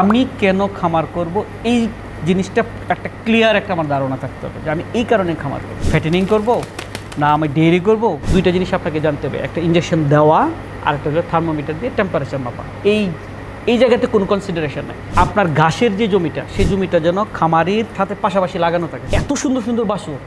আমি কেন খামার করব? এই জিনিসটা একটা ক্লিয়ার একটা আমার ধারণা থাকতে হবে যে আমি এই কারণে খামার করব। ফ্যাটেনিং করব, না আমি ডেয়ারি করব, দুইটা জিনিস আপনাকে জানতে হবে। একটা ইঞ্জেকশন দেওয়া আর একটা হলো থার্মোমিটার দিয়ে টেম্পারেচার মাপা। এই এই জায়গাতে কোনো কনসিডারেশন নাই। আপনার ঘাসের যে জমিটা, সেই জমিটা যেন খামারির সাথে পাশাপাশি লাগানো থাকে। এত সুন্দর সুন্দর বাসুর,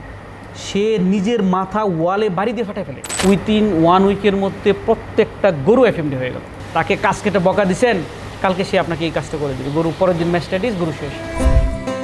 সে নিজের মাথা ওয়ালে বাড়ি দিয়ে ফাটাই ফেলে। উইথিন ওয়ান উইকের মধ্যে প্রত্যেকটা গরু এফএমডি হয়ে গেল। তাকে কাজ কেটে বকা দিছেন কালকে সে আপনাকে এই কাজটা করে দেবে। গরু, পরের দিন ম্যাস্টাডিস গরু শেষ।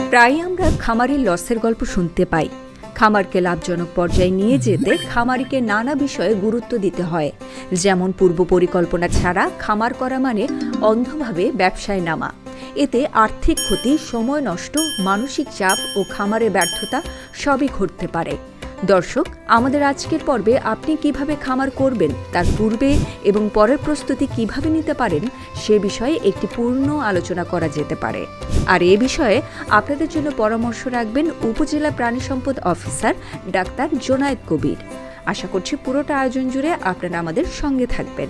প্রায়ই আমরা খামারের লসের গল্প শুনতে পাই। খামারকে লাভজনক পর্যায়ে নিয়ে যেতে খামারিকে নানা বিষয়ে গুরুত্ব দিতে হয়। যেমন পূর্ব পরিকল্পনা ছাড়া খামার করা মানে অন্ধভাবে ব্যবসায় নামা। এতে আর্থিক ক্ষতি, সময় নষ্ট, মানসিক চাপ ও খামারে ব্যর্থতা সবই ঘটতে পারে। দর্শক, আমাদের আজকের পর্বে আপনি কীভাবে খামার করবেন, তার পূর্বে এবং পরের প্রস্তুতি কীভাবে নিতে পারেন, সে বিষয়ে একটি পূর্ণ আলোচনা করা যেতে পারে। আর এ বিষয়ে আপনাদের জন্য পরামর্শ রাখবেন উপজেলা প্রাণী সম্পদ অফিসার ডাক্তার জোনায়েদ কবির। আশা করছি পুরোটা আয়োজন জুড়ে আপনারা আমাদের সঙ্গে থাকবেন।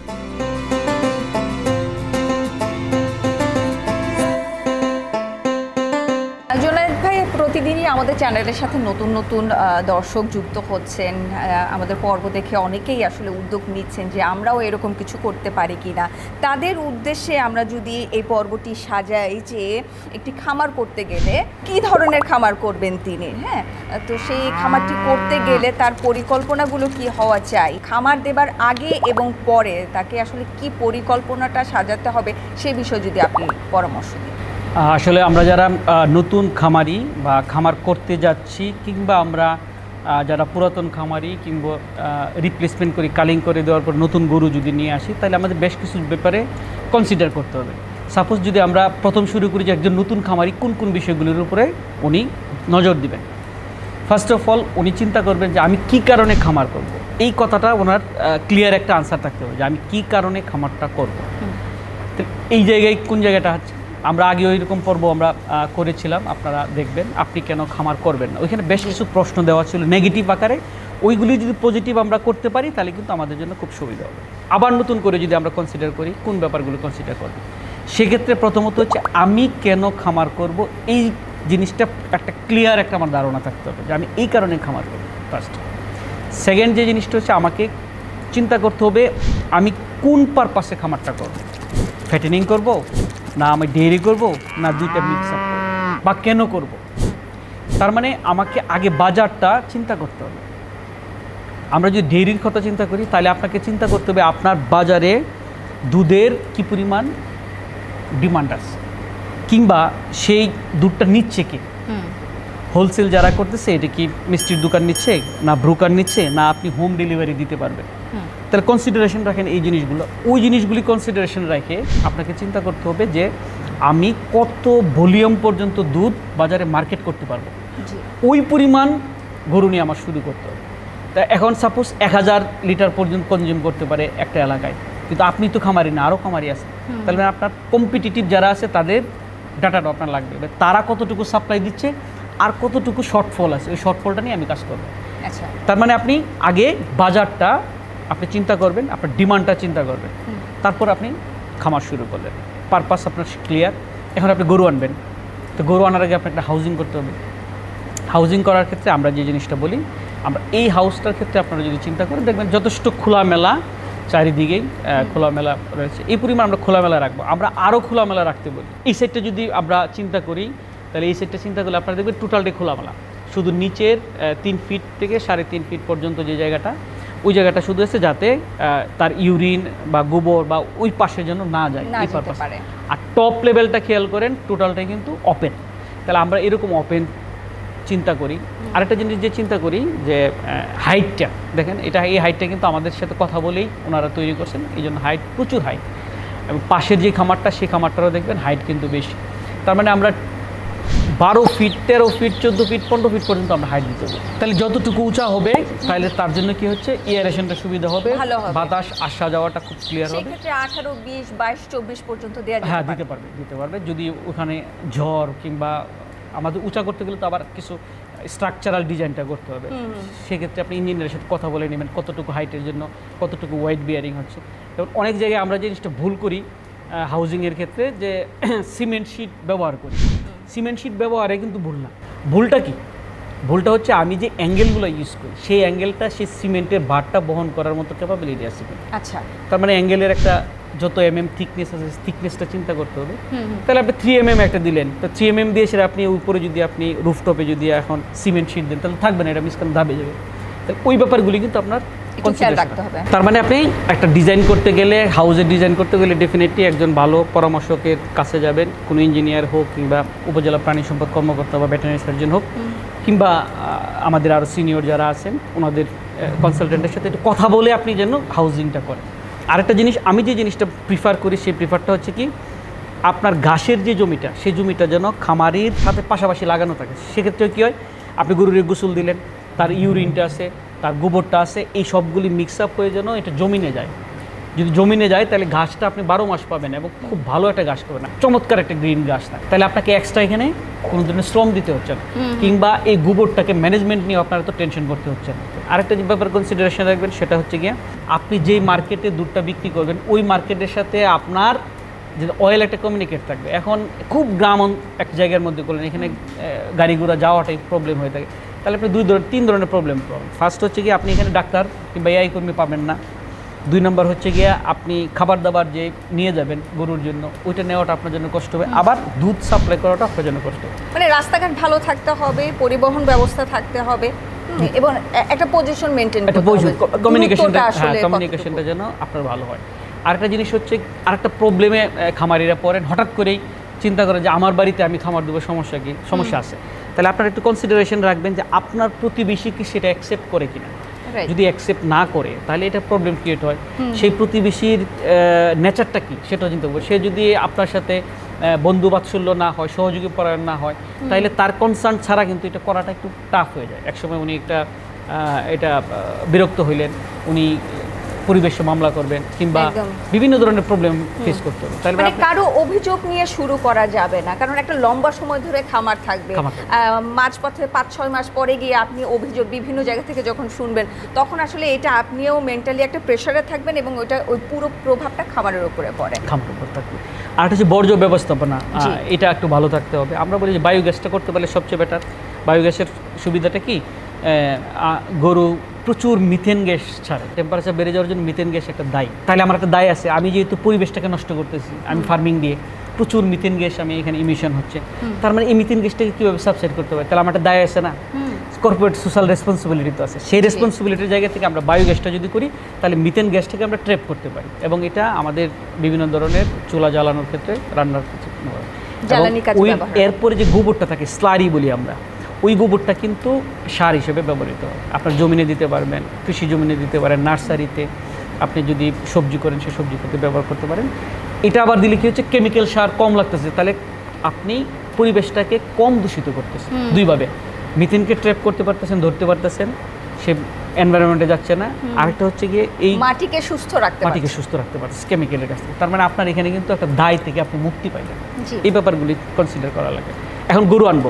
আমাদের চ্যানেলের সাথে নতুন নতুন দর্শক যুক্ত হচ্ছেন আমাদের পর্ব দেখে অনেকেই আসলে উদ্যোগ নিচ্ছেন যে আমরাও এরকম কিছু করতে পারি কিনা। তাদের উদ্দেশ্যে আমরা যদি এই পর্বটি সাজাই যে একটি খামার করতে গেলে কি ধরনের খামার করবেন তিনি হ্যাঁ? তো সেই খামারটি করতে গেলে তার পরিকল্পনাগুলো কি হওয়া চাই, খামার দেবার আগে এবং পরে তাকে আসলে কি পরিকল্পনাটা সাজাতে হবে সে বিষয়ে যদি আপনি পরামর্শ দিন। আসলে আমরা যারা নতুন খামারি বা খামার করতে যাচ্ছি কিংবা আমরা যারা পুরাতন খামারি কিংবা রিপ্লেসমেন্ট করি কালিং করে দেওয়ার পর নতুন গরু যদি নিয়ে আসি তাহলে আমাদের বেশ কিছু ব্যাপারে কনসিডার করতে হবে সাপোজ যদি আমরা প্রথম শুরু করি যে একজন নতুন খামারি কোন কোন বিষয়গুলির উপরে উনি নজর দিবেন ফার্স্ট অফ অল উনি চিন্তা করবেন যে আমি কি কারণে খামার করব। এই কথাটা ওনার ক্লিয়ার একটা আনসার থাকতে হবে যে আমি কি কারণে খামারটা করব। তো এই জায়গায় কোন জায়গাটা হচ্ছে আমরা আগে ওই রকম পর্ব আমরা করেছিলাম, আপনারা দেখবেন। আপনি কেন খামার করবেন না? ওইখানে বেশ কিছু প্রশ্ন দেওয়া ছিল নেগেটিভ আকারে। ওইগুলি যদি পজিটিভ আমরা করতে পারি, তাহলে কিন্তু আমাদের জন্য খুব সুবিধা হবে। আবার নতুন করে যদি আমরা কনসিডার করি, কোন ব্যাপারগুলো কনসিডার করব? সেক্ষেত্রে প্রথমত হচ্ছে, আমি কেন খামার করব? এই জিনিসটা একটা ক্লিয়ার একটা আমার ধারণা থাকতে হবে, যে আমি এই কারণে খামার করব ফার্স্ট সেকেন্ড যে জিনিসটা হচ্ছে, আমাকে চিন্তা করতে হবে, আমি কোন পারপাসে খামারটা করব? ফ্যাটেনিং করব? না আমি ডেয়ারি করব না দুইটা মিক্স আপ বা কেন করব? তার মানে আমাকে আগে বাজারটা চিন্তা করতে হবে। আমরা যদি ডেয়ারির কথা চিন্তা করি তাহলে আপনাকে চিন্তা করতে হবে আপনার বাজারে দুধের কি পরিমাণ ডিমান্ড আছে কিংবা সেই দুধটা নিচ্ছে কি? হোলসেল যারা করতেছে এটা কি মিষ্টির দোকান নিচ্ছে না ব্রোকার নিচ্ছে না আপনি হোম ডেলিভারি দিতে পারবেন? তাহলে কনসিডারেশন রাখেন এই জিনিসগুলো। ওই জিনিসগুলি কনসিডারেশন রেখে আপনাকে চিন্তা করতে হবে যে আমি কত ভলিউম পর্যন্ত দুধ বাজারে মার্কেট করতে পারব। ওই পরিমাণ গরু নিয়ে আমার শুরু করতে হবে। তা এখন সাপোজ এক হাজার লিটার পর্যন্ত কনজিউম করতে পারে একটা এলাকায়। কিন্তু আপনি তো খামারি না আরও খামারি আছে। তাহলে আপনার কম্পিটিটিভ যারা আছে তাদের ডাটাটা আপনার লাগবে। তারা কতটুকু সাপ্লাই দিচ্ছে আর কতটুকু শর্টফল আছে ওই শর্টফলটা নিয়ে আমি কাজ করব। আচ্ছা। তার মানে আপনি আগে বাজারটা আপনি চিন্তা করবেন আপনার ডিমান্ডটা চিন্তা করবেন। তারপর আপনি খামার শুরু করলেন। পারপাস আপনার ক্লিয়ার এখন আপনি গরু আনবেন। তো গরু আনার আগে আপনার একটা হাউজিং করতে হবে। হাউজিং করার ক্ষেত্রে আমরা যে জিনিসটা বলি আমরা এই হাউসটার ক্ষেত্রে আপনারা যদি চিন্তা করেন দেখবেন যথেষ্ট খোলামেলা চারিদিকেই খোলামেলা রয়েছে। এই পরিমাণ আমরা খোলামেলা রাখব। আমরা আরও খোলামেলা রাখতে বলি। এই সাইডটা যদি আমরা চিন্তা করি তাহলে এই সাইডটা চিন্তা করলে আপনারা দেখবেন টোটালটাই খোলামেলা। শুধু নিচের তিন ফিট থেকে সাড়ে তিন ফিট পর্যন্ত যে জায়গাটা ওই জায়গাটা শুধু আছে যাতে তার ইউরিন বা গোবর বা ওই পাশের জন্য না যায় এই যেতে purpose। পারে। আর টপ লেভেলটা খেয়াল করেন টোটালটাই কিন্তু ওপেন তাহলে আমরা এরকম ওপেন চিন্তা করি। আরেকটা জিনিস যে চিন্তা করি যে হাইটটা দেখেন এটা এই হাইটটা কিন্তু আমাদের সাথে কথা বলেই ওনারা তৈরি করছেন এই জন্য হাইট প্রচুর হাইট এবং পাশের যে খামারটা সেই খামারটারও দেখবেন হাইট কিন্তু বেশি। তার মানে আমরা বারো ফিট তেরো ফিট চোদ্দ ফিট পনেরো ফিট পর্যন্ত আমরা হাইট দিতে হবে তাহলে যতটুকু উঁচা হবে তাহলে তার জন্য কি হচ্ছে? এয়ারেশনটা সুবিধা হবে বাতাস আসা যাওয়াটা খুব ক্লিয়ার হবে। সেক্ষেত্রে আঠারো বিশ বাইশ চব্বিশ পর্যন্ত দেওয়া হ্যাঁ দিতে পারবে দিতে পারবে। যদি ওখানে ঝড় কিংবা আমাদের উঁচা করতে গেলে তো আবার কিছু স্ট্রাকচারাল ডিজাইনটা করতে হবে। সেক্ষেত্রে আপনি ইঞ্জিনিয়ারের সাথে কথা বলে নেবেন কতটুকু হাইটের জন্য কতটুকু ওয়েট বিয়ারিং হচ্ছে। এবং অনেক জায়গায় আমরা জিনিসটা ভুল করি হাউজিংয়ের ক্ষেত্রে যে সিমেন্ট শিট ব্যবহার করি। সিমেন্ট শিট ব্যবহারে কিন্তু ভুল না। ভুলটা কি? ভুলটা হচ্ছে আমি যে অ্যাঙ্গেলগুলো ইউজ করি সেই অ্যাঙ্গেলটা সেই সিমেন্টের বারটা বহন করার মতো ক্যাপাবিলিটি আছে। আচ্ছা। তার মানে অ্যাঙ্গেলের একটা যত এম এম থিকনেস আছে থিকনেসটা চিন্তা করতে হবে। তাহলে আপনি থ্রি এম এম একটা দিলেন তো থ্রি এম এম দিয়ে সেটা আপনি উপরে যদি আপনি রুফটপে যদি এখন সিমেন্ট শিট দেন তাহলে থাকবে না এটা মিসকান দাবে যাবে। তাহলে ওই ব্যাপারগুলি কিন্তু আপনার তার মানে আপনি একটা ডিজাইন করতে গেলে হাউসের ডিজাইন করতে গেলে ডেফিনেটলি একজন ভালো পরামর্শকের কাছে যাবেন। কোনো ইঞ্জিনিয়ার হোক কিংবা উপজেলা প্রাণী সম্পদ কর্মকর্তা বা ভেটেনারি সার্জন হোক কিংবা আমাদের আরও সিনিয়র যারা আছেন ওনাদের কনসালটেন্টের সাথে একটু কথা বলে আপনি যেন হাউজিংটা করেন। আরেকটা জিনিস আমি যে জিনিসটা প্রিফার করি সেই প্রিফারটা হচ্ছে কি আপনার ঘাসের যে জমিটা সেই জমিটা যেন খামারির সাথে পাশাপাশি লাগানো থাকে। সেক্ষেত্রে কী হয় আপনি গরুর গোসল দিলেন তার ইউরিনটা আছে তার গোবরটা আছে এই সবগুলি মিক্স আপ হয়ে যেন এটা জমিনে যায়। যদি জমিনে যায় তাহলে ঘাসটা আপনি বারো মাস পাবেন এবং খুব ভালো একটা ঘাস পাবেন। চমৎকার একটা গ্রিন ঘাস থাকে তাহলে আপনাকে এক্সট্রা এখানে কোনো ধরনের শ্রম দিতে হচ্ছে না। কিংবা এই গোবরটাকে ম্যানেজমেন্ট নিয়ে আপনার তো টেনশন করতে হচ্ছে না। আরেকটা যে ব্যাপার কনসিডারেশন রাখবেন সেটা হচ্ছে গিয়ে আপনি যেই মার্কেটে দুধটা বিক্রি করবেন ওই মার্কেটের সাথে আপনার যে অয়েল একটা কমিউনিকেট থাকবে। এখন খুব গ্রাম এক জায়গার মধ্যে করলেন এখানে গাড়ি ঘোড়া যাওয়াটাই প্রবলেম হয়ে থাকে। তাহলে আপনি দুই ধরনের তিন ধরনের প্রবলেম পাবেন। ফার্স্ট হচ্ছে গিয়ে আপনি এখানে ডাক্তার কিংবা এআই কর্মী পাবেন না। দুই নম্বর হচ্ছে গিয়ে আপনি খাবার দাবার যে নিয়ে যাবেন গরুর জন্য ওইটা নেওয়াটা আপনার জন্য কষ্ট হবে। আবার দুধ সাপ্লাই করাটা আপনার জন্য কষ্ট হবে। মানে রাস্তাঘাট ভালো থাকতে হবে পরিবহন ব্যবস্থা থাকতে হবে। এবং একটা পজিশন মেনটেন একটা কমিউনিকেশনটা হ্যাঁ কমিউনিকেশনটা যেন আপনার ভালো হয়। আরেকটা জিনিস হচ্ছে আরেকটা প্রবলেমে খামারিরা পড়েন। হঠাৎ করেই চিন্তা করেন যে আমার বাড়িতে আমি খামার দেবো সমস্যা কি? সমস্যা আছে। তাহলে আপনার একটু কনসিডারেশন রাখবেন যে আপনার প্রতিবেশী কি সেটা অ্যাকসেপ্ট করে কিনা. যদি অ্যাকসেপ্ট না করে তাহলে এটা প্রবলেম ক্রিয়েট হয়। সেই প্রতিবেশীর নেচারটা কি সেটা চিন্তা করব সে যদি আপনার সাথে বন্ধু বাৎসল্য না হয় সহযোগী পরায়ণ না হয় তাহলে তার কনসার্ন ছাড়া কিন্তু এটা করাটা একটু টাফ হয়ে যায়। একসময় উনি একটা এটা বিরক্ত হইলেন। উনি পরিবেশে মামলা করবেন কিংবা বিভিন্ন ধরনের প্রবলেম ফেস করতে হবে। তাহলে মানে কারও অভিযোগ নিয়ে শুরু করা যাবে না কারণ একটা লম্বা সময় ধরে খামার থাকবে। মাঝপথে পাঁচ ছয় মাস পরে গিয়ে আপনি অভিযোগ বিভিন্ন জায়গা থেকে যখন শুনবেন তখন আসলে এটা আপনিও মেন্টালি একটা প্রেশারে থাকবেন এবং ওইটা ওই পুরো প্রভাবটা খামারের উপরে পড়ে। খামার উপর থাকবে। আর হচ্ছে বর্জ্য ব্যবস্থাপনা। এটা একটু ভালো থাকতে হবে। আমরা বলি যে বায়োগ্যাসটা করতে পারলে সবচেয়ে বেটার বায়োগ্যাসের সুবিধাটা কি? গরু প্রচুর মিথেন গ্যাস ছাড়ে। টেম্পারেচার বেড়ে যাওয়ার জন্য মিথেন গ্যাস একটা দায়ী। তাহলে আমার একটা দায় আছে আমি যেহেতু পরিবেশটাকে নষ্ট করতেছি আমি ফার্মিং দিয়ে প্রচুর মিথেন গ্যাস আমি এখানে ইমিশন হচ্ছে। তার মানে এই মিথেন গ্যাসটাকে কীভাবে সাবসাইড করতে পারি? তাহলে আমার একটা দায় আছে না? কর্পোরেট সোশ্যাল রেসপন্সিবিলিটি তো আছে। সেই রেসপন্সিবিলিটির জায়গা থেকে আমরা বায়োগ্যাসটা যদি করি তাহলে মিথেন গ্যাসটাকে আমরা ট্রেপ করতে পারি। এবং এটা আমাদের বিভিন্ন ধরনের চুলা জ্বালানোর ক্ষেত্রে রান্নার ক্ষেত্রে। এরপরে যে গোবরটা থাকে স্লারি বলি আমরা ওই গোবরটা কিন্তু সার হিসেবে ব্যবহৃত হয়। আপনার জমিনে দিতে পারবেন কৃষি জমিনে দিতে পারেন নার্সারিতে আপনি যদি সবজি করেন সে সবজি করতে ব্যবহার করতে পারেন। এটা আবার দিলে কি হচ্ছে কেমিক্যাল সার কম লাগতেছে। তাহলে আপনি পরিবেশটাকে কম দূষিত করতেছেন দুইভাবে। মিথেনকে ট্র্যাপ করতে পারতেছেন ধরতে পারতেছেন সে এনভায়রনমেন্টে যাচ্ছে না। আরেকটা হচ্ছে গিয়ে এই মাটিকে সুস্থ রাখতে মাটিকে সুস্থ রাখতে পারতেছে কেমিক্যালের কাছ থেকে। তার মানে আপনার এখানে কিন্তু একটা দায় থেকে আপনি মুক্তি পাইলেন। এই ব্যাপারগুলি কনসিডার করা লাগে। এখন গরু আনব।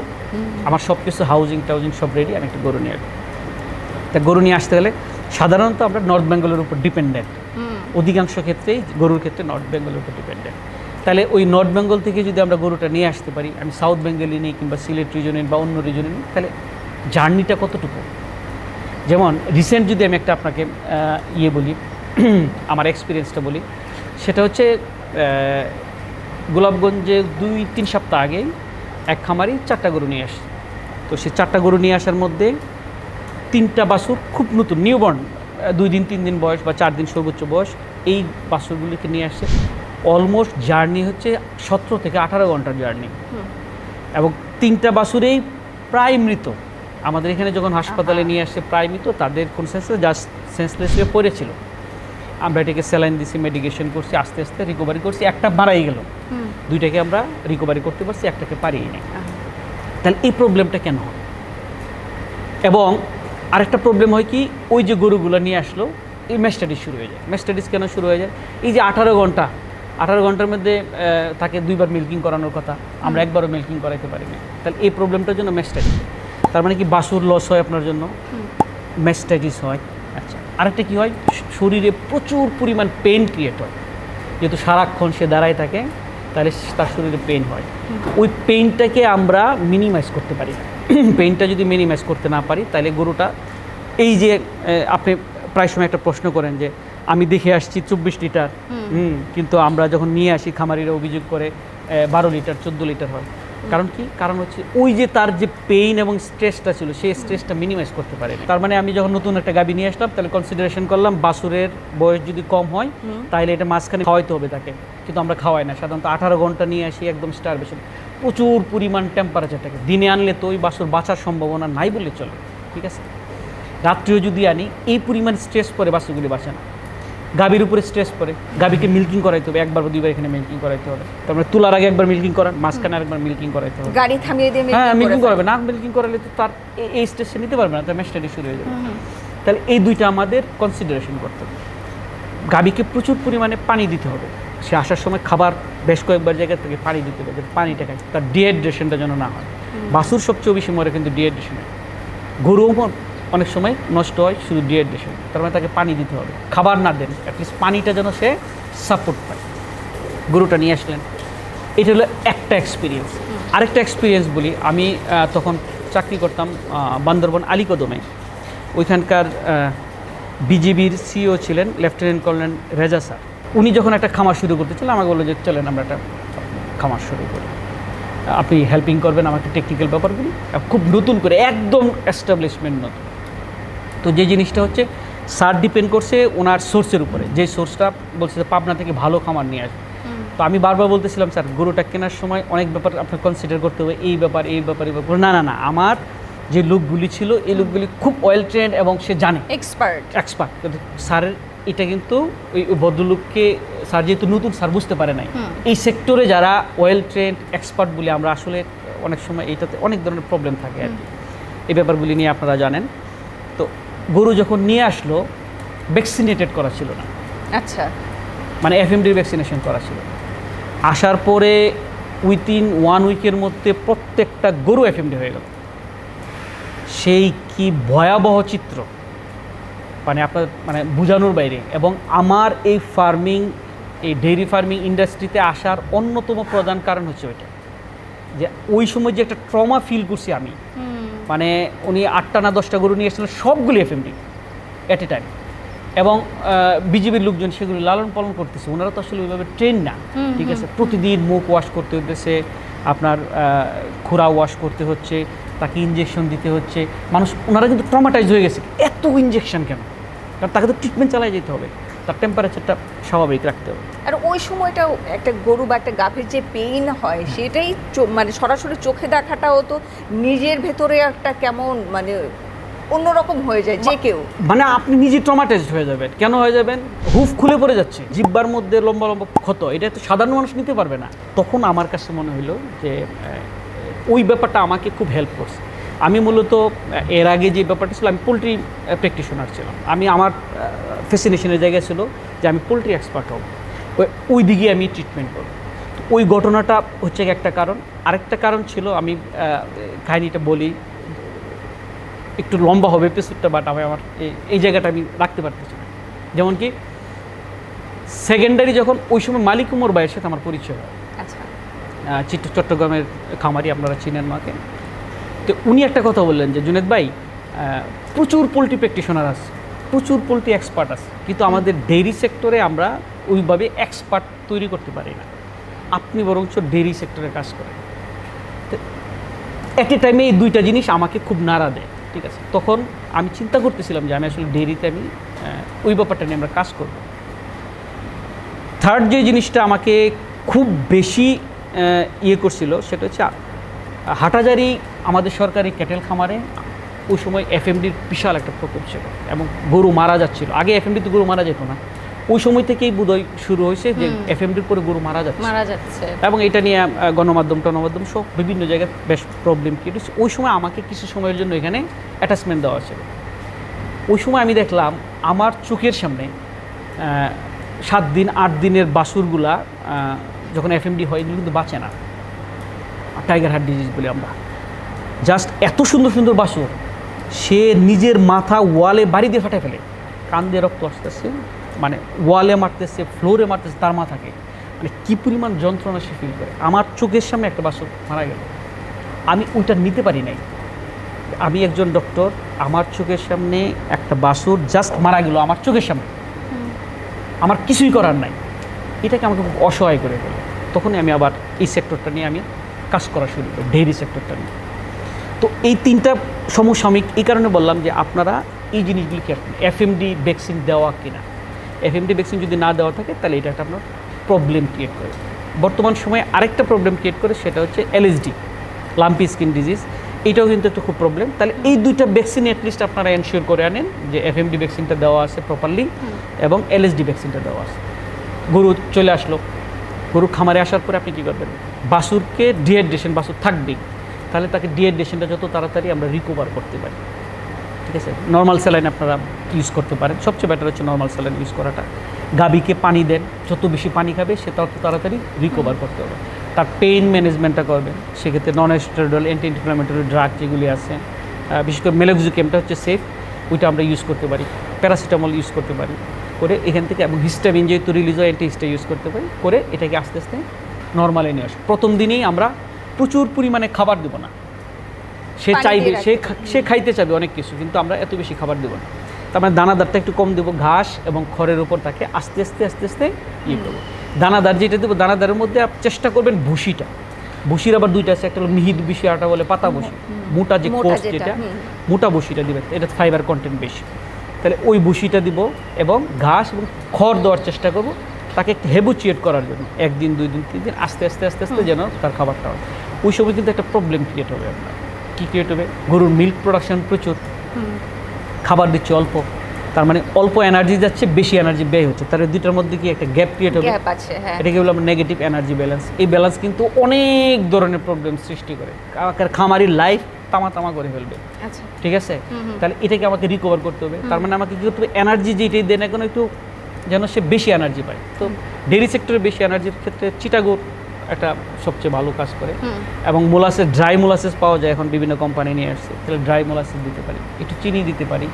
আমার সব কিছু হাউজিং টাউজিং সব রেডি আমি একটা গরু নিয়ে আসব। তা গরু নিয়ে আসতে গেলে সাধারণত আমরা নর্থ বেঙ্গলের উপর ডিপেন্ডেন্ট অধিকাংশ ক্ষেত্রেই গরুর ক্ষেত্রে নর্থ বেঙ্গলের উপর ডিপেন্ডেন্ট তাহলে ওই নর্থ বেঙ্গল থেকে যদি আমরা গরুটা নিয়ে আসতে পারি আমি সাউথ বেঙ্গলে নিই কিংবা সিলেট রিজনে বা অন্য রিজনে নিই তাহলে জার্নিটা কতটুকু? যেমন রিসেন্ট যদি আমি একটা আপনাকে ইয়ে বলি আমার এক্সপিরিয়েন্সটা বলি সেটা হচ্ছে গোলাপগঞ্জে দুই তিন সপ্তাহ আগে এক খামারি চারটা গরু নিয়ে আসে তো সে চারটা গরু নিয়ে আসার মধ্যে তিনটা বাসুর খুব নতুন নিউবর্ন দুই দিন তিন দিন বয়স বা চার দিন সর্বোচ্চ বয়স এই বাসুরগুলিকে নিয়ে আসছে। অলমোস্ট জার্নি হচ্ছে সতেরো থেকে আঠারো ঘণ্টার জার্নি এবং তিনটা বাছুরেই প্রায় মৃত। আমাদের এখানে যখন হাসপাতালে নিয়ে আসছে প্রায় মৃত তাদের কোন সেন্সে জাস্ট সেন্সলেস হয়ে পড়েছিল। আমরা এটাকে স্যালাইন দিছি মেডিকেশন করছি আস্তে আস্তে রিকভারি করছি একটা মারাই গেল। দুইটাকে আমরা রিকভারি করতে পারছি একটাকে পারিয়ে নেই। তাহলে এই প্রবলেমটা কেন হয়? এবং আরেকটা প্রবলেম হয় কি ওই যে গরুগুলো নিয়ে আসলো এই ম্যাস্টাডিস শুরু হয়ে যায়। ম্যাস্টাডিস কেন শুরু হয়ে যায়? এই যে আঠারো ঘণ্টা আঠারো ঘণ্টার মধ্যে তাকে দুইবার মিল্কিং করানোর কথা আমরা একবারও মিল্কিং করাইতে পারি না তাহলে এই প্রবলেমটার জন্য ম্যাস্টাডিস তার মানে কি বাসুর লস হয় আপনার জন্য? ম্যাস্টাইটিস হয়। আরেকটা কি হয়? শরীরে প্রচুর পরিমাণ পেন ক্রিয়েট হয়। যেহেতু সারাক্ষণ সে দাঁড়ায় থাকে তাহলে তার শরীরে পেন হয়। ওই পেইনটাকে আমরা মিনিমাইজ করতে পারি। পেইনটা যদি মিনিমাইজ করতে না পারি তাহলে গরুটা এই যে আপনি প্রায় সময় একটা প্রশ্ন করেন যে আমি দেখে আসছি চব্বিশ লিটার। হুম। কিন্তু আমরা যখন নিয়ে আসি খামারিরা অভিযোগ করে বারো লিটার চোদ্দ লিটার হয়। কারণ কি? কারণ হচ্ছে ওই যে তার যে পেইন এবং স্ট্রেসটা ছিল সেই স্ট্রেসটা মিনিমাইজ করতে পারে তার মানে আমি যখন নতুন একটা গাবি নিয়ে আসলাম তাহলে কনসিডারেশন করলাম বাসুরের বয়স যদি কম হয় তাহলে এটা মাঝখানে খাওয়াইতে হবে তাকে। কিন্তু আমরা খাওয়াই না। সাধারণত আঠারো ঘণ্টা নিয়ে আসি একদম স্টারবেশন প্রচুর পরিমাণ টেম্পারেচারটাকে দিনে আনলে তো ওই বাসুর বাঁচার সম্ভাবনা নাই বলে চলে ঠিক আছে? রাত্রিও যদি আনি এই পরিমাণ স্ট্রেস পরে বাসুগুলি বাঁচে না। গাভীর উপরে স্ট্রেস পড়ে। গাভীকে মিল্কিং করাইতে হবে একবার বা দুইবার এখানে মিল্কিং করাইতে হবে। তারপরে তুলার আগে একবার মিল্কিং করান মাঝখানে আরেকবার মিল্কিং করাইতে হবে। গাড়ি থামিয়ে দিয়ে হ্যাঁ মিল্কিং করাবে। না মিল্কিং করালে তো তার এই স্ট্রেসটা নিতে পারবে না তার মেস্টারি শুরু হয়ে যাবে। তাহলে এই দুইটা আমাদের কনসিডারেশন করতে হবে। গাভীকে প্রচুর পরিমাণে পানি দিতে হবে। সে আসার সময় খাবার বেশ কয়েকবার জায়গা থেকে পানি দিতে হবে যাতে পানিটা খায় তার ডিহাইড্রেশনটা যেন না হয়। বাসুর সবচেয়ে বেশি মরে কিন্তু ডিহাইড্রেশনে গরুও মন- অনেক সময় নষ্ট হয় শুধু ডিহাইড্রেশন। তার মানে তাকে পানি দিতে হবে। খাবার না দেন অ্যাটলিস্ট পানিটা যেন সে সাপোর্ট পায়। গরুটা নিয়ে আসলেন। এটা হলো একটা এক্সপিরিয়েন্স আরেকটা এক্সপিরিয়েন্স বলি, আমি তখন চাকরি করতাম বান্দরবন আলিকদমে। ওইখানকার বিজিবির সিও ছিলেন লেফটেন্যান্ট কর্নেল রেজা স্যার। উনি যখন একটা খামার শুরু করতে ছিলেন আমাকে বলল যে, চলেন, আমরা একটা খামার শুরু করি। আপনি হেল্পিং করবেন, আমাকে টেকনিক্যাল ব্যাপারগুলি। খুব নতুন করে, একদম এস্টাবলিশমেন্ট নতুন। তো যে জিনিসটা হচ্ছে সার ডিপেন্ড করছে ওনার সোর্সের উপরে। যে সোর্সটা বলছে যে পাবনা থেকে ভালো খামার নিয়ে আসবে। তো আমি বারবার বলতেছিলাম স্যার গরুটা কেনার সময় অনেক ব্যাপার আপনার কনসিডার করতে হবে এই ব্যাপার এই ব্যাপার এই ব্যাপার। না না না আমার যে লোকগুলি ছিল এই লোকগুলি খুব ওয়েল ট্রেন্ড এবং সে জানে। এক্সপার্ট এক্সপার্ট কিন্তু স্যারের এটা কিন্তু ওই ওই ভদ্রলোককে স্যার যেহেতু নতুন স্যার বুঝতে পারে নাই। এই সেক্টরে যারা ওয়েল ট্রেন্ড এক্সপার্ট বলে আমরা আসলে অনেক সময় এইটাতে অনেক ধরনের প্রবলেম থাকে আর কি। এই ব্যাপারগুলি নিয়ে আপনারা জানেন। তো গরু যখন নিয়ে আসলো ভ্যাকসিনেটেড করা ছিল না। আচ্ছা। মানে এফএমডির ভ্যাকসিনেশন করা ছিল। আসার পরে উইথিন ওয়ান উইকের মধ্যে প্রত্যেকটা গরু এফএমডি হয়ে গেল। সেই কি ভয়াবহ চিত্র? মানে আপনার মানে বোঝানোর বাইরে। এবং আমার এই ফার্মিং এই ডেইরি ফার্মিং ইন্ডাস্ট্রিতে আসার অন্যতম প্রধান কারণ হচ্ছে ওইটা। যে ওই সময় যে একটা ট্রমা ফিল করছি আমি। মানে উনি আটটা না দশটা গরু নিয়ে এসেছিলেন সবগুলি এফএমডি অ্যাট এ টাইম এবং বিজেপির লোকজন সেগুলি লালন পালন করতেছে। ওনারা তো আসলে ওইভাবে ট্রেন না। ঠিক আছে? প্রতিদিন মুখ ওয়াশ করতে হতেছে আপনার খুরা ওয়াশ করতে হচ্ছে তাকে ইঞ্জেকশন দিতে হচ্ছে। মানুষ ওনারা কিন্তু ট্রমাটাইজ হয়ে গেছে। এত ইঞ্জেকশন কেন? কারণ তাকে তো ট্রিটমেন্ট চালাই যেতে হবে। তার টেম্পারেচারটা স্বাভাবিক রাখতে হবে। আর ওই সময়টাও একটা গরু বা একটা গাভীর যে পেইন হয় সেটাই মানে সরাসরি চোখে দেখাটাও তো নিজের ভেতরে একটা কেমন মানে অন্যরকম হয়ে যায় যে কেউ। মানে আপনি নিজে ট্রমাটাইজড হয়ে যাবেন। কেন হয়ে যাবেন? হুফ খুলে পড়ে যাচ্ছে। জিব্বার মধ্যে লম্বা লম্বা ক্ষত এটা তো সাধারণ মানুষ নিতে পারবে না। তখন আমার কাছে মনে হলো যে ওই ব্যাপারটা আমাকে খুব হেল্প করছে। আমি মূলত এর আগে যে ব্যাপারটা ছিল আমি পোলট্রি প্র্যাকটিশনার ছিলাম। আমি আমার ফেসিনেশনের জায়গায় ছিল যে আমি পোলট্রি এক্সপার্ট হব। ওই- দিকে আমি ট্রিটমেন্ট করব। ওই ঘটনাটা হচ্ছে একটা কারণ। আরেকটা কারণ ছিল আমি কাহিনিটা বলি একটু লম্বা হবে এপিসোডটা বাট আমি আমার এই- জায়গাটা আমি রাখতে পারতেছি না। যেমন কি সেকেন্ডারি যখন ওই সময় মালিক উমর ভাইয়ের সাথে আমার পরিচয় হয়। আচ্ছা। চট্টগ্রামের খামারি আপনারা চিনেন মাকে। তো উনি একটা কথা বললেন যে, জুনেদ ভাই প্রচুর পোলট্রি প্র্যাকটিশনার আছে, প্রচুর পোলট্রি এক্সপার্ট আছে, কিন্তু আমাদের ডেইরি সেক্টরে আমরা ওইভাবে এক্সপার্ট তৈরি করতে পারি না। আপনি বরঞ্চ ডেইরি সেক্টরে কাজ করেন। এট এ টাইমে এই দুইটা জিনিস আমাকে খুব নাড়া দেয়, ঠিক আছে? তখন আমি চিন্তা করতেছিলাম যে, আমি আসলে ডেইরিতে আমি ওই ব্যাপারটা নিয়ে আমরা কাজ করব। থার্ড যে জিনিসটা আমাকে খুব বেশি ইয়ে করছিল, সেটা হচ্ছে হাটাজারি আমাদের সরকারি ক্যাটেল খামারে ওই সময় এফএমডির বিশাল একটা প্রকোপ ছিল এবং গরু মারা যাচ্ছিল। আগে এফএমডিতে গরু মারা যেত না। ওই সময় থেকেই বোধহয় শুরু হয়েছে যে এফএমডির পরে গরু মারা যাচ্ছে। মারা যাচ্ছে। এবং এটা নিয়ে গণমাধ্যম টনমাধ্যম সব বিভিন্ন জায়গায় বেশ প্রবলেম হচ্ছে ওই সময় আমাকে কিছু সময়ের জন্য এখানে অ্যাটাচমেন্ট দেওয়া ছিল ওই সময় আমি দেখলাম আমার চোখের সামনে সাত দিন আট দিনের বাসুরগুলা যখন এফএমডি হয় এগুলো কিন্তু বাঁচে না। টাইগার হার্ট ডিজিজ বলি আমরা। জাস্ট এত সুন্দর সুন্দর বাসুর সে নিজের মাথা ওয়ালে বাড়ি দিয়ে ফাটাই ফেলে। কান দিয়ে রক্ত আসতেছে মানে ওয়ালে মারতেছে ফ্লোরে মারতেছে তার মাথাকে। মানে কী পরিমাণ যন্ত্রণা সে ফিল করে। আমার চোখের সামনে একটা বাসক মারা গেল। আমি ওইটা নিতে পারি নাই। আমি একজন ডক্টর আমার চোখের সামনে একটা বাসুর জাস্ট মারা গেল আমার চোখের সামনে। আমার কিছুই করার নাই। এটাকে আমাকে খুব অসহায় করে ফেলে তখনই আমি আবার এই সেক্টরটা নিয়ে আমি কাজ করা শুরু করি ডেইরি সেক্টরটা নিয়ে। তো এই তিনটা সমসাময়িক এই কারণে বললাম যে আপনারা এই জিনিসগুলি কি এফএমডি ভ্যাকসিন দেওয়া কিনা? এফএমডি ভ্যাকসিন যদি না দেওয়া থাকে তাহলে এটা একটা আপনার প্রবলেম ক্রিয়েট করে। বর্তমান সময়ে আরেকটা প্রবলেম ক্রিয়েট করে সেটা হচ্ছে এলএসডি লাম্পি স্কিন ডিজিজ এটাও কিন্তু একটা খুব প্রবলেম তাহলে এই দুইটা ভ্যাকসিন অ্যাটলিস্ট আপনারা এনশিওর করে আনেন যে এফএমডি ভ্যাকসিনটা দেওয়া আছে প্রপারলি এবং এলএসডি ভ্যাকসিনটা দেওয়া আছে। গরু চলে আসলো। গরু খামারে আসার পরে আপনি কী করবেন? বাসুরকে ডিহাইড্রেশন বাসুর থাকবেই। তাহলে তাকে ডিহাইড্রেশনটা যত তাড়াতাড়ি আমরা রিকভার করতে পারি। ঠিক আছে? নর্মাল স্যালাইন আপনারা ইউজ করতে পারেন। সবচেয়ে বেটার হচ্ছে নর্মাল স্যালাইন ইউজ করাটা। গাবিকে পানি দেন। যত বেশি পানি খাবে, সে তত তাড়াতাড়ি রিকভার করতে হবে তার পেইন ম্যানেজমেন্টটা করবেন। সেক্ষেত্রে non steroidal anti inflammatory drug যেগুলি আছে বিশেষ করে মেলোক্সিকেমটা হচ্ছে সেফ ওইটা আমরা ইউজ করতে পারি। প্যারাসিটামল ইউজ করতে পারি। করে এখান থেকে এবং হিস্টামিন যেহেতু রিলিজ হয় অ্যান্টি হিস্টা ইউজ করতে পারি। করে এটাকে আস্তে আস্তে নর্মালে নিয়ে আসব। প্রথম দিনেই আমরা প্রচুর পরিমাণে খাবার দেবো না। সে চাইবে সে সে খাইতে চাবে অনেক কিছু কিন্তু আমরা এত বেশি খাবার দেবো না। তার মানে দানাদারটা একটু কম দেবো ঘাস এবং খড়ের উপর তাকে আস্তে আস্তে আস্তে আস্তে ইয়ে করব। দানাদার যেটা দেবো দানাদারের মধ্যে চেষ্টা করবেন ভুসিটা। ভুসির আবার দুইটা আছে একটা হলো মিহিদ ভুসি আরটা বলে পাতা ভুসি। মোটা যে কোষ যেটা, মোটা ভুসিটা দিবেন এটা ফাইবার কন্টেন্ট বেশি। তাহলে ওই ভুসিটা দিব এবং ঘাস এবং খড় দেওয়ার চেষ্টা করব তাকে একটু হেবুচিয়েট করার জন্য। একদিন দুই দিন তিন দিন আস্তে আস্তে আস্তে আস্তে যেন তার খাবারটা হয়। ওই সময় কিন্তু একটা প্রবলেম ক্রিয়েট হবে আপনার। কী ক্রিয়েট হবে? গরুর মিল্ক প্রোডাকশন প্রচুর। খাবার দিচ্ছে অল্প। তার মানে অল্প এনার্জি যাচ্ছে বেশি এনার্জি ব্যয় হচ্ছে। তার দুইটার মধ্যে কি একটা গ্যাপ ক্রিয়েট হবে? হ্যাঁ। এটাকে বললাম নেগেটিভ এনার্জি ব্যালেন্স এই ব্যালেন্স কিন্তু অনেক ধরনের প্রবলেম সৃষ্টি করে। খামারির লাইফ তামা তামা করে ফেলবে। আচ্ছা। ঠিক আছে? তাহলে এটাকে আমাকে রিকভার করতে হবে। তার মানে আমাকে কী করতে হবে? এনার্জি যেটাই দেয় না কেন একটু যেন সে বেশি এনার্জি পায়। তো ডেরি সেক্টরে বেশি এনার্জির ক্ষেত্রে চিটাগোর একটা সবচেয়ে ভালো কাজ করে। এবং মোলাসেস ড্রাই মোলাসেস পাওয়া যায় এখন বিভিন্ন কোম্পানি নিয়ে আসছে। তাহলে ড্রাই মোলাসেস দিতে পারি একটু চিনি দিতে পারি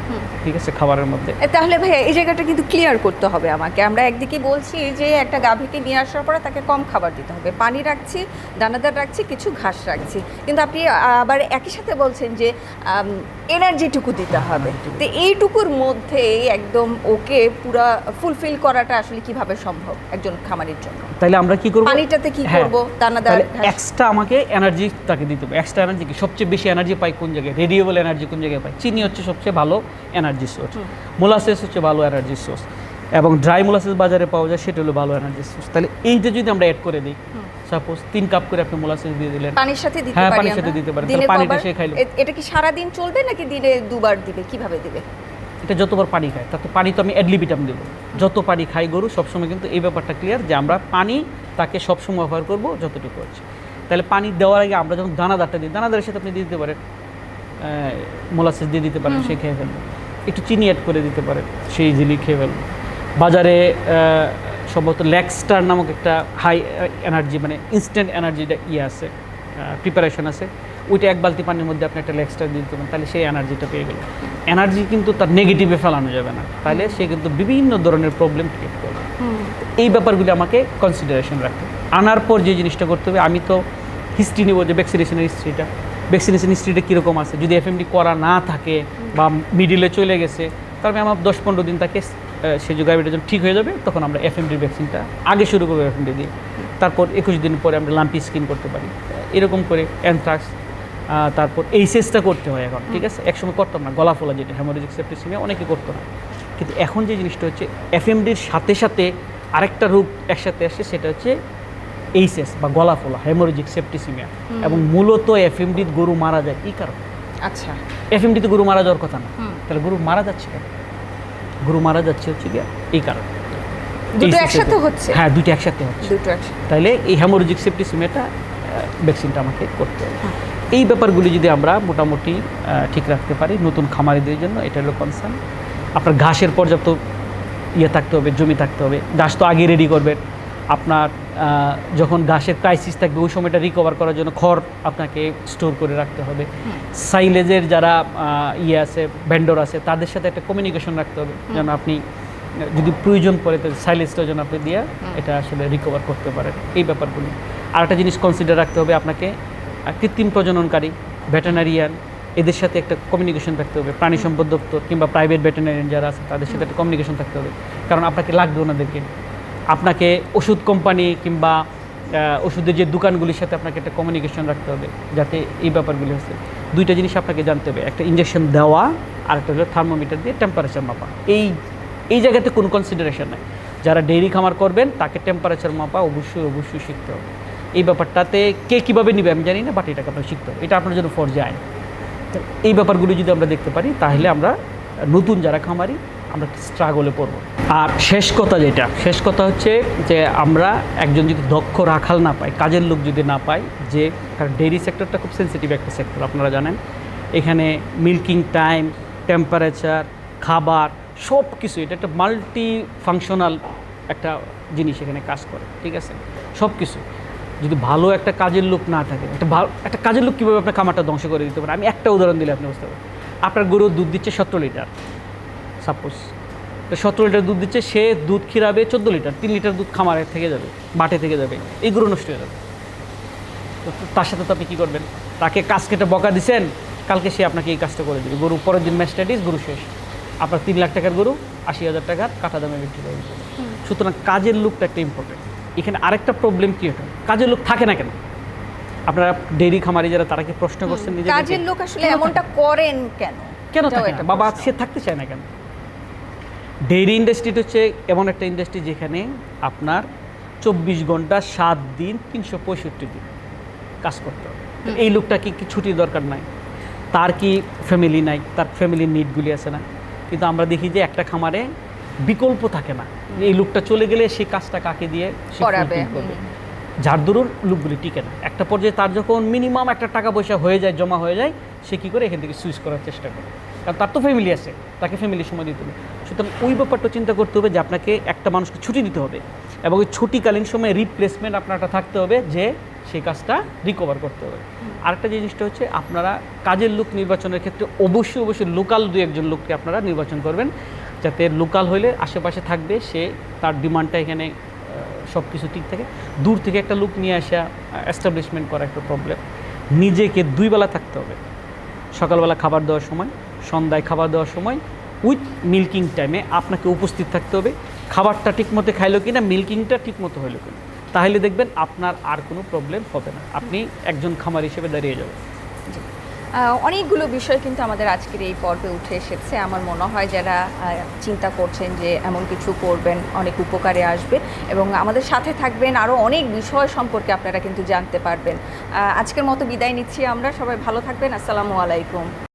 ঠিক আছে খাবারের মধ্যে। তাহলে ভাইয়া এই জায়গাটা কিন্তু ক্লিয়ার করতে হবে আমাকে। আমরা একদিকে বলছি যে একটা গাভীকে নিয়ে আসার পরে তাকে কম খাবার দিতে হবে। পানি রাখছি দানাদার রাখছি কিছু ঘাস রাখছি। কিন্তু আপনি আবার একই সাথে বলছেন যে এনার্জিটুকু দিতে হবে। তো এইটুকুর মধ্যে একদম ওকে পুরা ফুলফিল করাটা আসলে কীভাবে সম্ভব একজন খামারের জন্য? তাহলে আমরা কি করব? পানিটাতে কি করব? দানাদার? এক্সট্রা আমাকে এনার্জি তাকে দিতে হবে। এক্সট্রা এনার্জি কি? সবচেয়ে বেশি এনার্জি পাই কোন জায়গায়? রেডিয়েবল এনার্জি কোন জায়গায় পাই? চিনি হচ্ছে সবচেয়ে ভালো এনার্জি সোর্স মোলাসেস হচ্ছে ভালো এনার্জি সোর্স এবং ড্রাই মোলাসেস বাজারে পাওয়া যায় সেটা হলো ভালো এনার্জি সোর্স তাহলে এইটা যদি আমরা অ্যাড করে দিই সাপোজ তিন কাপ করে আপনি মোলাসেস দিয়ে দিলেন। পানির সাথে দিতে হ্যাঁ, পানির সাথে দিতে পারেন। তাহলে পানিটা সে খাইলো। এটা কি সারা দিন চলবে নাকি দিনে দুবার দিবে? কীভাবে দিবে? এটা যতবার পানি খায় তাতে পানি তো আমি অ্যাডলিবিটাম দেবো। যত পানি খাই গরু সবসময় কিন্তু এই ব্যাপারটা ক্লিয়ার যে আমরা পানি তাকে সবসময় ব্যবহার করব যতটুকু হচ্ছে তাহলে পানি দেওয়ার আগে আমরা যখন দানাদারটা দিই দানাদারের সাথে আপনি দিয়ে দিতে পারেন মোলাসেস দিয়ে দিতে পারেন সে খেয়ে ফেলবে। একটু চিনি অ্যাড করে দিতে পারেন সেই ইজিলি খেয়ে ফেলবে। বাজারে সম্ভবত ল্যাক্সটার নামক একটা হাই এনার্জি মানে ইনস্ট্যান্ট এনার্জিটা ইয়ে আছে প্রিপারেশন আছে। ওইটা এক বালতি পানির মধ্যে আপনি একটা ল্যাক্সটার দিয়ে দিতে পারেন তাহলে সেই এনার্জিটা পেয়ে গেল এনার্জি কিন্তু তার নেগেটিভে ফেলানো যাবে না। তাহলে সে কিন্তু বিভিন্ন ধরনের প্রবলেম ক্রিয়েট করবে। এই ব্যাপারগুলি আমাকে কনসিডারেশন রাখতে হবে। আনার পর যে জিনিসটা করতে হবে আমি তো হিস্ট্রি নেব যে ভ্যাকসিনেশনের হিস্ট্রিটা ভ্যাকসিনেশন হিস্ট্রিটা কীরকম আছে? যদি এফএমডি করা না থাকে বা মিডিলে চলে গেছে তাহলে আমার দশ পনেরো দিন তাকে সে যে গাড়িটা যখন ঠিক হয়ে যাবে তখন আমরা এফএমডির ভ্যাকসিনটা আগে শুরু করব এফএমডি দিয়ে। তারপর একুশ দিন পরে আমরা লাম্পি স্কিন করতে পারি। এরকম করে অ্যানথ্রাক্স তারপর এইচএসটা করতে হয় এখন ঠিক আছে? একসময় করতাম না গলা ফোলা যেটা হ্যামোরেজিক সেপ্টিসিমিয়া অনেকে করতো না। কিন্তু এখন যে জিনিসটা হচ্ছে এফএমডির সাথে সাথে আরেকটা রূপ একসাথে আসে সেটা হচ্ছে এইচএস বা গলা ফোলা হেমোরেজিক সেপ্টিসিমিয়া এবং মূলত এফএমডি গরু মারা যায় এই কারণে। আচ্ছা। এফএমডিতে গরু মারা যাওয়ার কথা না। তাহলে গরু মারা যাচ্ছে কেন? গরু মারা যাচ্ছে হচ্ছে গিয়ে এই কারণে। দুটো একসাথে হচ্ছে? হ্যাঁ দুটো একসাথে হচ্ছে। দুটো একসাথে। তাহলে এই হ্যামোরেজিক সেপ্টিসিমিয়াটা ভ্যাকসিনটা আমাকে করতে হবে। এই ব্যাপারগুলি যদি আমরা মোটামুটি ঠিক রাখতে পারি নতুন খামারিদের জন্য এটা হলো কনসার্ন আপনার ঘাসের পর্যাপ্ত ইয়ে থাকতে হবে জমি থাকতে হবে। ঘাস তো আগে রেডি করবেন আপনার যখন ঘাসের ক্রাইসিস থাকবে ওই সময়টা রিকভার করার জন্য খড় আপনাকে স্টোর করে রাখতে হবে। সাইলেজের যারা ইয়ে আছে ভেন্ডর আছে তাদের সাথে একটা কমিউনিকেশন রাখতে হবে। যেন আপনি যদি প্রয়োজন পড়ে তো সাইলেজটা যেন আপনি দিয়ে এটা আসলে রিকভার করতে পারেন। এই ব্যাপারগুলি। আর একটা জিনিস কনসিডার রাখতে হবে আপনাকে কৃত্রিম প্রজননকারী ভেটেনারিয়ান এদের সাথে একটা কমিউনিকেশন থাকতে হবে। প্রাণী সম্পদ দপ্তর কিংবা প্রাইভেট ভেটেনারিয়ান যারা আছে তাদের সাথে একটা কমিউনিকেশন থাকতে হবে। কারণ আপনাকে লাগবে ওনাদেরকে। আপনাকে ওষুধ কোম্পানি কিংবা ওষুধের যে দোকানগুলির সাথে আপনাকে একটা কমিউনিকেশন রাখতে হবে, যাতে এই ব্যাপারগুলি হচ্ছে। দুইটা জিনিস আপনাকে জানতে হবে, একটা ইঞ্জেকশন দেওয়া আর একটা হলো থার্মোমিটার দিয়ে টেম্পারেচার মাপা। এই এই জায়গাতে কোনো কনসিডারেশন নাই। যারা ডেইরি খামার করবেন, তাকে টেম্পারেচার মাপা, অবশ্যই অবশ্যই শিখতে হবে। এই ব্যাপারটাতে কে কীভাবে নেবে আমি জানি না বাট এটাকে আপনার শিখতে হবে। এটা আপনার জন্য ফর্জে আইন এই ব্যাপারগুলো যদি আমরা দেখতে পারি, তাহলে আমরা নতুন যারা খামারি, আমরা স্ট্রাগলে পড়ব। আর শেষ কথা যেটা, শেষ কথা হচ্ছে যে আমরা একজন যদি দক্ষ রাখাল না পাই কাজের লোক যদি না পাই যে কারণ ডেইরি সেক্টরটা খুব সেন্সিটিভ একটা সেক্টর আপনারা জানেন। এখানে মিল্কিং টাইম টেম্পারেচার খাবার সব কিছু এটা একটা মাল্টি ফাংশনাল একটা জিনিস এখানে কাজ করে, ঠিক আছে? সব কিছু যদি ভালো একটা কাজের লোক না থাকে, একটা ভালো একটা কাজের লোক কীভাবে আপনার খামারটা ধ্বংস করে দিতে পারে? আমি একটা উদাহরণ দিলে আপনি বুঝতে পারবেন। আপনার গরু দুধ দিচ্ছে সতেরো লিটার সাপোজ সতেরো লিটার দুধ দিচ্ছে সে দুধ খিরাবে চোদ্দ লিটার তিন লিটার দুধ খামারে থেকে যাবে বাটে থেকে যাবে এই গরু নষ্ট হয়ে যাবে। তো তার সাথে তো আপনি কী করবেন? তাকে কাজ কেটে বকা দিছেন কালকে সে আপনাকে এই কাজটা করে দেবে। গরু পরের দিন ম্যাস্টাডিস গরু শেষ। আপনার তিন লাখ টাকার গরু আশি হাজার টাকার কাটা দামে বিক্রি করে সুতরাং কাজের লোকটা একটা ইম্পর্টেন্ট এখানে আরেকটা প্রবলেম কি হতো কাজের লোক থাকে না কেন? আপনারা ডেইরি খামারি যারা তারা কি প্রশ্ন করছেন কাজের লোক আসলে এমনটা করেন কেন? কেন থাকে না? বাবা সে থাকতে চায় না কেন? ডেইরি ইন্ডাস্ট্রিটা হচ্ছে এমন একটা ইন্ডাস্ট্রি যেখানে আপনার চব্বিশ ঘণ্টা সাত দিন তিনশো পঁয়ষট্টি দিন কাজ করতে হবে। এই লোকটা কি ছুটির দরকার নাই? তার কি ফ্যামিলি নাই? তার ফ্যামিলির নিডগুলি আছে না? কিন্তু আমরা দেখি যে একটা খামারে বিকল্প থাকে না। এই লোকটা চলে গেলে সেই কাজটা কাকে দিয়ে? করাবে। যার দরুন লোকগুলি টিকে না। একটা পর্যায়ে তার যখন মিনিমাম একটা টাকা পয়সা হয়ে যায় জমা হয়ে যায় সে কী করে এখান থেকে সুইচ করার চেষ্টা করে? কারণ তার তো ফ্যামিলি আছে, তাকে ফ্যামিলির সময় দিতে হবে। সুতরাং ওই ব্যাপারটা চিন্তা করতে হবে যে আপনাকে একটা মানুষকে ছুটি দিতে হবে এবং ওই ছুটিকালীন সময়ে রিপ্লেসমেন্ট আপনারটা থাকতে হবে যে সেই কাজটা রিকভার করতে হবে। আরেকটা জিনিসটা হচ্ছে, আপনারা কাজের লোক নির্বাচনের ক্ষেত্রে অবশ্যই অবশ্যই লোকাল দু একজন লোককে আপনারা নির্বাচন করবেন, যাতে লোকাল হলে আশেপাশে থাকবে, সে তার ডিমান্ডটা এখানে সব কিছু ঠিক থাকে। দূর থেকে একটা লোক নিয়ে আসা এস্টাবলিশমেন্ট করা একটা প্রবলেম নিজেকে দুইবেলা থাকতে হবে। সকালবেলা খাবার দেওয়ার সময় সন্ধ্যায় খাবার দেওয়ার সময় উইথ মিল্কিং টাইমে আপনাকে উপস্থিত থাকতে হবে। খাবারটা ঠিকমতো খাইলো কিনা, মিল্কিংটা ঠিকমতো হইল কিনা, তাহলে দেখবেন আপনার আর কোনো প্রবলেম হবে না। আপনি একজন খামার হিসেবে দাঁড়িয়ে যাবেন। অনেকগুলো বিষয় কিন্তু আমাদের আজকের এই পর্বে উঠে এসেছে। আমার মনে হয় যারা চিন্তা করছেন যে এমন কিছু করবেন, অনেক উপকারে আসবে এবং আমাদের সাথে থাকবেন আরও অনেক বিষয় সম্পর্কে আপনারা কিন্তু জানতে পারবেন। আজকের মতো বিদায় নিচ্ছি আমরা। সবাই ভালো থাকবেন। আসসালামু আলাইকুম।